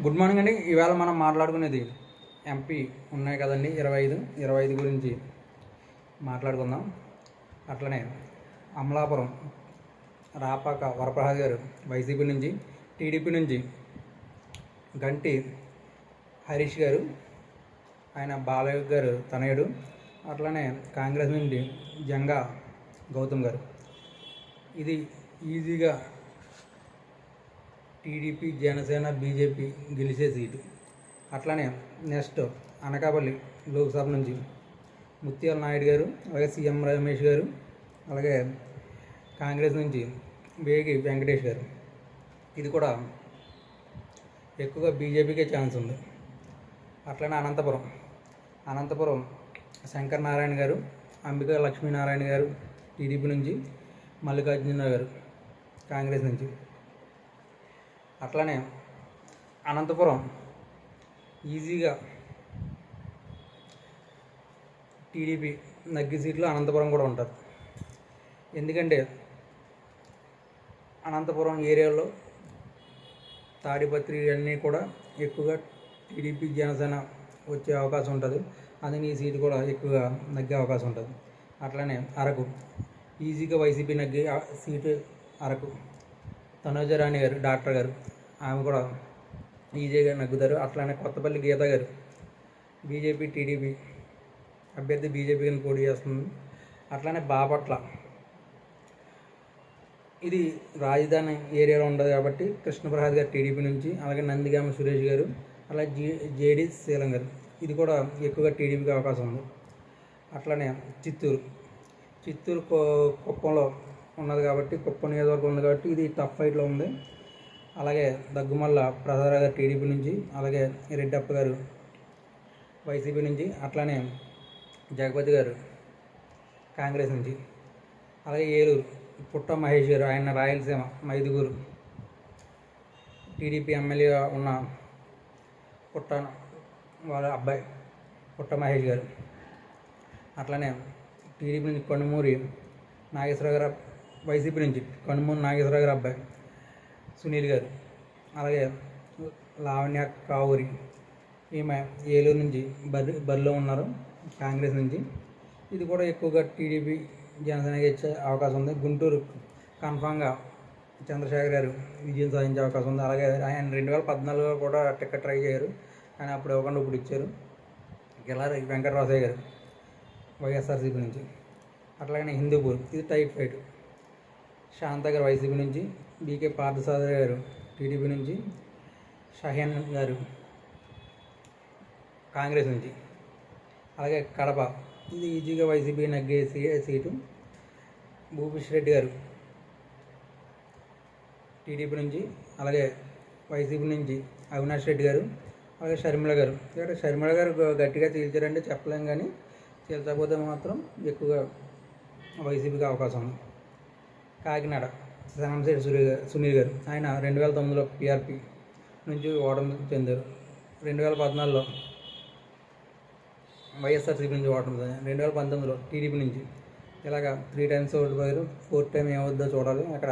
Good morning అండి. ఈవేళ మనం మాట్లాడుకునేది ఎంపీ ఉన్నాయి కదండి ఇరవై ఐదు. ఇరవై ఐదు గురించి మాట్లాడుకుందాం. అట్లనే అమలాపురం రాపాక వరప్రసాద్ గారు వైసీపీ నుంచి టీడీపీ నుంచి గంటి హరీష్ గారు ఆయన బాలయ్య గారు తనయుడు అట్లనే కాంగ్రెస్ నుండి జంగా గౌతమ్ గారు. ఇది ఈజీగా టీడీపీ జనసేన బీజేపీ గెలిచే సీటు. అట్లానే నెక్స్ట్ అనకాపల్లి లోక్సభ నుంచి ముత్యాల నాయుడు గారు అలాగే సీఎం రమేష్ గారు అలాగే కాంగ్రెస్ నుంచి వేగి వెంకటేష్ గారు. ఇది కూడా ఎక్కువగా బీజేపీకే ఛాన్స్ ఉంది. అట్లనే అనంతపురం అనంతపురం శంకర్ నారాయణ గారు అంబికా లక్ష్మీనారాయణ గారు టీడీపీ నుంచి మల్లికార్జున గారు కాంగ్రెస్ నుంచి. అట్లనే అనంతపురం ఈజీగా టీడీపీ నగ్గి సీట్లు అనంతపురం కూడా ఉంటుంది. ఎందుకంటే అనంతపురం ఏరియాలో తాడిపత్రి అన్నీ కూడా ఎక్కువగా టీడీపీ జనసేన వచ్చే అవకాశం ఉంటుంది. అందుకని ఈ సీటు కూడా ఎక్కువగా నగ్గే అవకాశం ఉంటుంది. అట్లనే అరకు ఈజీగా వైసీపీ నగ్గే సీటు అరకు. తనోజ రాణి గారు డాక్టర్ గారు ఆమె కూడా ఈజీగా నగ్గుతారు. అట్లానే కొత్తపల్లి గీత గారు బీజేపీ టీడీపీ అభ్యర్థి బీజేపీ కింద పోటీ చేస్తుంది. అట్లానే బాపట్ల. ఇది రాజధాని ఏరియాలో ఉండదు కాబట్టి కృష్ణప్రసాద్ గారు టీడీపీ నుంచి అలాగే నందిగామ సురేష్ గారు అలాగే జే జేడి శీలం గారు. ఇది కూడా ఎక్కువగా టీడీపీకి అవకాశం ఉంది. అట్లానే చిత్తూరు. చిత్తూరు కో- కుప్పంలో ఉన్నది కాబట్టి కుప్ప నియోజకవర్గం ఉంది కాబట్టి ఇది టఫ్ ఫైట్లో ఉంది. అలాగే దగ్గుమల్ల ప్రసాద్ గారు టీడీపీ నుంచి అలాగే రెడ్డప్ప గారు వైసీపీ నుంచి అట్లానే జగపతి గారు కాంగ్రెస్ నుంచి అలాగే ఏలూరు పుట్ట మహేష్ గారు ఆయన రాయలసీమ మైదుగురు టీడీపీ ఎమ్మెల్యేగా ఉన్న పుట్ట వాళ్ళ అబ్బాయి పుట్ట మహేష్ గారు. అట్లానే టీడీపీ నుంచి కొండమూరి నాగేశ్వర గారు వైసీపీ నుంచి. కనుమూరు నాగేశ్వరరావు గారు అబ్బాయి. సునీల్ గారు. అలాగే లావణ్య కావూరి. ఈమె ఏలూరు నుంచి బరి బరిలో ఉన్నారు. కాంగ్రెస్ నుంచి. ఇది కూడా ఎక్కువగా టీడీపీ జనసేనకి ఇచ్చే అవకాశం ఉంది. గుంటూరు కన్ఫామ్గా చంద్రశేఖర్ గారు విజయం సాధించే అవకాశం ఉంది. అలాగే ఆయన రెండు వేల పద్నాలుగులో కూడా టికెట్ ట్రై చేయరు కానీ అప్పుడు ఇవ్వకుండా ఇప్పుడు ఇచ్చారు. గెలారి వెంకటరాసయ్య గారు వైఎస్ఆర్సీపీ నుంచి. అట్లాగనే హిందూపూర్. ఇది టైప్ ఫైట్ శాంత గారు వైసీపీ నుంచి బీకే పార్థసారథి గారు టీడీపీ నుంచి షహీన్ గారు కాంగ్రెస్ నుంచి. అలాగే కడప ఇది ఈజీగా వైసీపీ నగ్గే సీటు. భూపేష్ రెడ్డి గారు టీడీపీ నుంచి అలాగే వైసీపీ నుంచి అవినాష్ రెడ్డి గారు అలాగే షర్మిల గారు. ఇక్కడ షర్మిల గారు గట్టిగా చీల్చారంటే చెప్పలేం కానీ తేల్చకపోతే మాత్రం ఎక్కువగా వైసీపీకి అవకాశం ఉంది. కాకినాడ సాంశెట్టి సునీల్ గారు సునీల్ గారు. ఆయన రెండు వేల తొమ్మిదిలో పిఆర్పి నుంచి ఓటమి చెందారు రెండు వేల పద్నాలుగులో వైఎస్ఆర్సీపీ నుంచి ఓటమి రెండు వేల పంతొమ్మిదిలో టీడీపీ నుంచి. ఇలాగ త్రీ టైమ్స్ ఓడిపోయారు ఫోర్త్ టైం ఏమవుద్దో చూడాలి. అక్కడ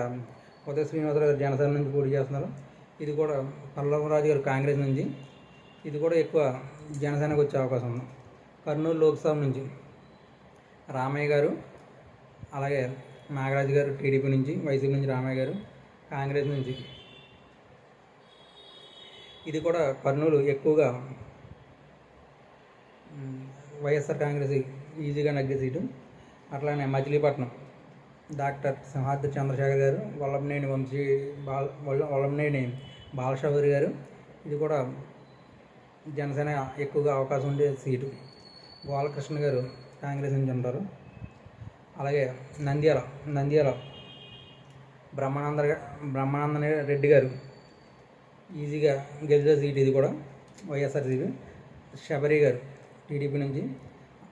ఉదయ శ్రీనివాసరావు గారు జనసేన నుంచి పోటీ చేస్తున్నారు. ఇది కూడా పల్లవరాజు గారు కాంగ్రెస్ నుంచి. ఇది కూడా ఎక్కువ జనసేనకు వచ్చే అవకాశం ఉంది. కర్నూలు లోక్సభ నుంచి రామయ్య గారు అలాగే నాగరాజు గారు టీడీపీ నుంచి వైసీపీ నుంచి రామయ్య గారు కాంగ్రెస్ నుంచి. ఇది కూడా కర్నూలు ఎక్కువగా వైఎస్ఆర్ కాంగ్రెస్ ఈజీగా నగ్గే సీటు. అట్లానే మచిలీపట్నం డాక్టర్ సింహాద్రి చంద్రశేఖర్ గారు వల్లభనేని వంశీ బాల వల్లభనేని బాలశౌరి గారు. ఇది కూడా జనసేన ఎక్కువగా అవకాశం ఉండే సీటు. గోపాలకృష్ణ గారు కాంగ్రెస్ నుంచి ఉంటారు. అలాగే నంద్యాల నంద్యాల బ్రహ్మానంద బ్రహ్మానంద రెడ్డి గారు ఈజీగా గెలిచే సీట్ ఇది కూడా వైఎస్ఆర్సీపీ. శబరి గారు టీడీపీ నుంచి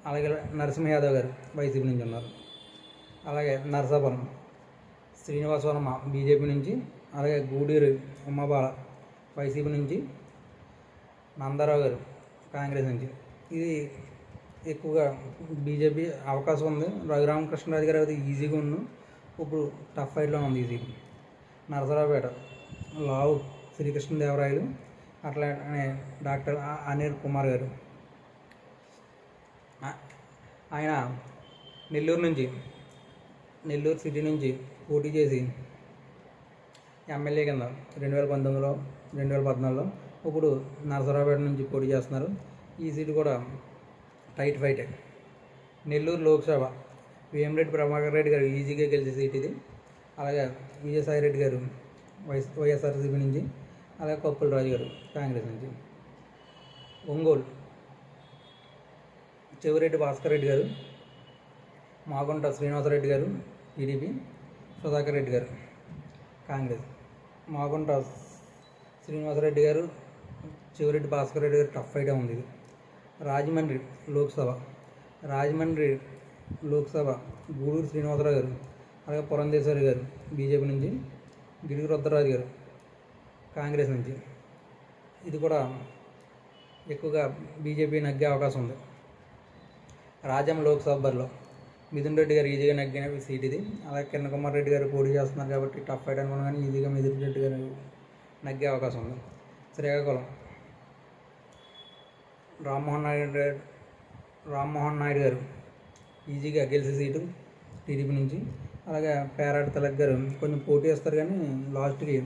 అలాగే నరసింహ యాదవ్ గారు వైసీపీ నుంచి ఉన్నారు. అలాగే నరసాపురం శ్రీనివాస వర్మ బీజేపీ నుంచి అలాగే గూడూరు ఉమ్మబాల వైసీపీ నుంచి నందారావు గారు కాంగ్రెస్ నుంచి. ఇది ఎక్కువగా బీజేపీ అవకాశం ఉంది. రఘురామకృష్ణరాజు గారు అయితే ఈజీగా ఉన్న ఇప్పుడు టఫ్ ఫైట్లో ఉంది ఈజీ నరసరావుపేట లావు శ్రీకృష్ణదేవరాయలు అట్లానే డాక్టర్ అనిల్ కుమార్ గారు. ఆయన నెల్లూరు నుంచి నెల్లూరు సిటీ నుంచి పోటీ చేసి ఎమ్మెల్యే కింద రెండు వేల పంతొమ్మిదిలో రెండు వేల పద్నాలుగులో ఇప్పుడు నరసరావుపేట నుంచి పోటీ చేస్తున్నారు. ఈ సీటు కూడా టైట్ ఫైటే నెల్లూరు లోక్సభ వేమిరెడ్డి ప్రభాకర్ రెడ్డి గారు ఈజీగా గెలిచే సీట్ ఇది. అలాగే విజయసాయి రెడ్డి గారు వైఎస్ వైఎస్ఆర్సీపీ నుంచి అలాగే కొప్పుల రాజు గారు కాంగ్రెస్ నుంచి. ఒంగోలు చెవిరెడ్డి భాస్కర్ రెడ్డి గారు మాగుంట శ్రీనివాసరెడ్డి గారు టీడీపీ సుధాకర్ రెడ్డి గారు కాంగ్రెస్. మాగుంట శ్రీనివాసరెడ్డి గారు చెవిరెడ్డి భాస్కర్ రెడ్డి గారు టఫ్ ఫైటే ఉంది ఇది. రాజమండ్రి లోక్సభ రాజమండ్రి లోక్సభ గూడూరు శ్రీనివాసరావు గారు అలాగే పురంధేశ్వరి గారు బీజేపీ నుంచి గిరిగి రుద్రరాజు గారు కాంగ్రెస్ నుంచి. ఇది కూడా ఎక్కువగా బీజేపీ నగ్గే అవకాశం ఉంది. రాజం లోక్సభ మిథున్ రెడ్డి గారు ఈజీగా నగ్గిన సీట్ ఇది. అలాగే కిరణ్ కుమార్ రెడ్డి గారు పోటీ చేస్తున్నారు కాబట్టి టఫ్ ఫైట్ అనుకున్నాం కానీ ఈజీగా మిథున్ రెడ్డి గారు నగ్గే అవకాశం ఉంది. శ్రీకాకుళం రామ్మోహన్ నాయుడు గారు రామ్మోహన్ నాయుడు గారు. ఈజీగా గెలిచే సీటు టీడీపీ నుంచి. అలాగే పేరాట తలక్ గారు కొంచెం పోటీ చేస్తారు కానీ లాస్ట్కి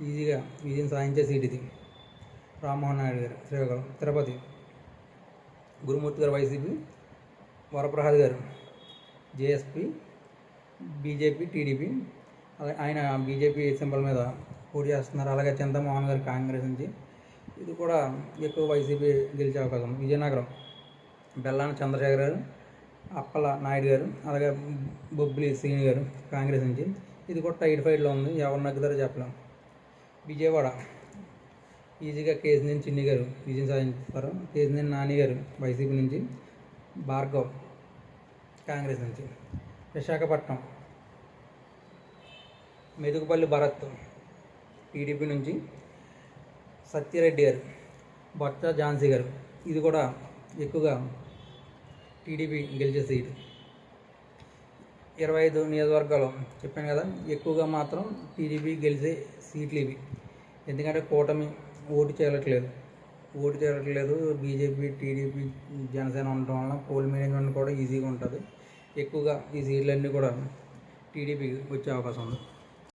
ఈజీగా విజయం సాధించే సీట్ ఇది. రామ్మోహన్ నాయుడు గారు శ్రీకాకుళం తిరుపతి. గురుమూర్తి గారు వైసీపీ వరప్రసాద్ గారు జేఎస్పి బీజేపీ టీడీపీ. అలాగే ఆయన బీజేపీ సింబల్ మీద పోటీ చేస్తున్నారు. అలాగే చంద్రమోహన్ గారు కాంగ్రెస్ నుంచి. ఇది కూడా ఎక్కువ వైసీపీ గెలిచే అవకాశం విజయనగరం బెల్లాన చంద్రశేఖర్ గారు అప్పల నాయుడు గారు అలాగే బొబ్బిలి శ్రీని గారు కాంగ్రెస్ నుంచి. ఇది కూడా టైట్ ఫైట్లో ఉంది. ఎవరు నగ్గుతారో చెప్పలేం. విజయవాడ ఈజీగా కేసినేని చిన్ని గారు విజయం సాధించారు. కేసినేని నాని గారు వైసీపీ నుంచి భార్గవ్ కాంగ్రెస్ నుంచి. విశాఖపట్నం మెదుగుపల్లి భరత్ టీడీపీ నుంచి సత్యరెడ్డి గారు బొత్స ఝాన్సీ గారు ఇది కూడా ఎక్కువగా టీడీపీ గెలిచే సీటు. ఇరవై ఐదు నియోజకవర్గాలు చెప్పాను కదా ఎక్కువగా మాత్రం టీడీపీ గెలిచే సీట్లు ఇవి. ఎందుకంటే కూటమి ఓటు చేయట్లేదు. ఓటు చేయట్లేదు బీజేపీ టీడీపీ జనసేన ఉండటం వల్ల పోల్ మేనేజ్మెంట్ కూడా ఈజీగా ఉంటుంది. ఎక్కువగా ఈ సీట్లన్నీ కూడా టీడీపీకి వచ్చే అవకాశం ఉంది.